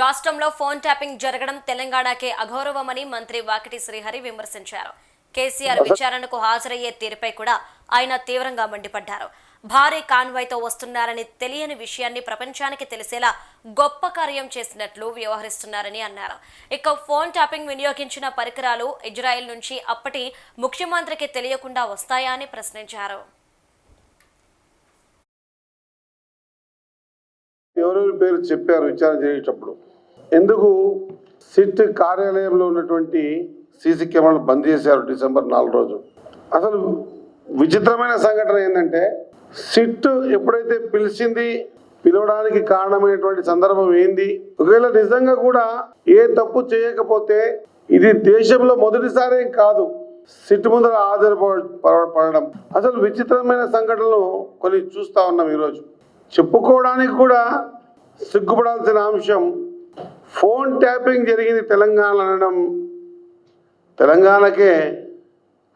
రాష్ట్రంలో phone tapping జరగడం తెలంగాణకే అగౌరవమని మంత్రి వాకిటి శ్రీహరి విమర్శించారు. కేసీఆర్ విచారణకు హాజరయ్యే తీరుపై కూడా ఆయన తీవ్రంగా మండిపడ్డారు. భారీ కాన్వాయ్తో వస్తున్నారని తెలియని విషయాన్ని ప్రపంచానికి తెలిసేలా గొప్ప కార్యం చేసినట్లు వ్యవహరిస్తున్నారని అన్నారు. ఇక ఫోన్ ట్యాపింగ్ వినియోగించిన పరికరాలు ఇజ్రాయెల్ నుంచి అప్పటి ముఖ్యమంత్రికి తెలియకుండా వస్తాయా అని ప్రశ్నించారు. ఎవరెవరి పేరు చెప్పారు విచారణ చేసేటప్పుడు ఎందుకు సిట్ కార్యాలయంలో ఉన్నటువంటి సీసీ కెమెరాలు బంద్ చేశారు డిసెంబర్ నాలుగు రోజు? అసలు విచిత్రమైన సంఘటన ఏంటంటే సిట్ ఎప్పుడైతే పిలిచింది పిలవడానికి కారణమైనటువంటి సందర్భం ఏంది? ఒకవేళ నిజంగా కూడా ఏ తప్పు చేయకపోతే ఇది దేశంలో మొదటిసారి కాదు. సిట్ ముందర హాజరు పడడం. అసలు విచిత్రమైన సంఘటనలు కొన్ని చూస్తా ఉన్నాం ఈరోజు. చెప్పుకోవడానికి కూడా సిగ్గుపడాల్సిన అంశం ఫోన్ ట్యాపింగ్ జరిగింది తెలంగాణ అనడం. తెలంగాణకే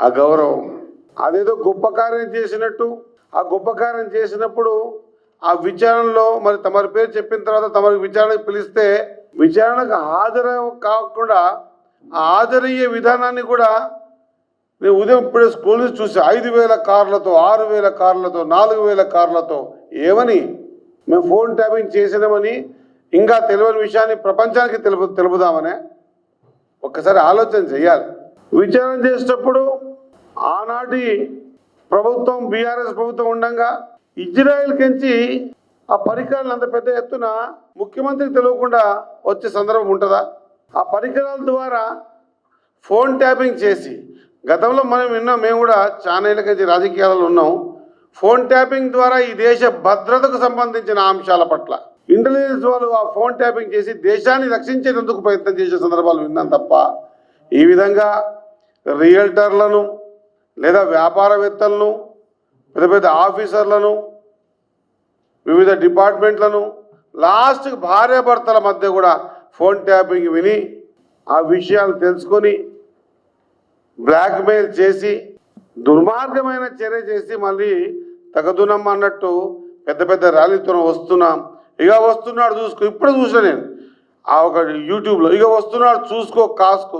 ఆ గౌరవం. అదేదో గొప్ప కార్యం చేసినట్టు. ఆ గొప్ప కార్యం చేసినప్పుడు ఆ విచారణలో మరి తమరి పేరు చెప్పిన తర్వాత తమరికి విచారణకు పిలిస్తే విచారణకు హాజరు కాకుండా ఆ హాజరయ్యే విధానాన్ని కూడా నేను ఉదయం ఇప్పుడే స్కూల్ నుంచి చూసి. ఐదు వేల కార్లతో ఆరు వేల కార్లతో నాలుగు వేల కార్లతో ఏమని మేము ఫోన్ ట్యాపింగ్ చేసినామని ఇంకా తెలియని విషయాన్ని ప్రపంచానికి తెలుపు తెలుపుదామనే ఒక్కసారి ఆలోచన చేయాలి. విచారణ చేసేటప్పుడు ఆనాటి ప్రభుత్వం బీఆర్ఎస్ ప్రభుత్వం ఉండగా ఇజ్రాయెల్ కించి ఆ పరికరాలు అంత పెద్ద ఎత్తున ముఖ్యమంత్రికి తెలియకుండా వచ్చే సందర్భం ఉంటుందా? ఆ పరికరాల ద్వారా ఫోన్ ట్యాపింగ్ చేసి గతంలో మనం విన్నాం మేము కూడా చాలా ఏళ్ళ రాజకీయాలలో ఉన్నాం. ఫోన్ ట్యాపింగ్ ద్వారా ఈ దేశ భద్రతకు సంబంధించిన అంశాల పట్ల. ఇంటెలిజెన్స్ వాళ్ళు ఆ ఫోన్ ట్యాపింగ్ చేసి దేశాన్ని రక్షించేందుకు ప్రయత్నం చేసే సందర్భాలు విన్నాం తప్ప ఈ విధంగా రియల్టర్లను లేదా వ్యాపారవేత్తలను పెద్ద పెద్ద ఆఫీసర్లను వివిధ డిపార్ట్మెంట్లను లాస్ట్ భార్యాభర్తల మధ్య కూడా ఫోన్ ట్యాపింగ్ విని ఆ విషయాలు తెలుసుకొని బ్లాక్మెయిల్ చేసి దుర్మార్గమైన చర్య చేసి మళ్ళీ తగదునమ్మ అన్నట్టు పెద్ద పెద్ద ర్యాలీతో వస్తున్నాం. ఇక వస్తున్నాడు చూసుకో ఇప్పుడు చూసాను నేను. ఆ ఒక యూట్యూబ్లో ఇక వస్తున్నాడు చూసుకో కాసుకో.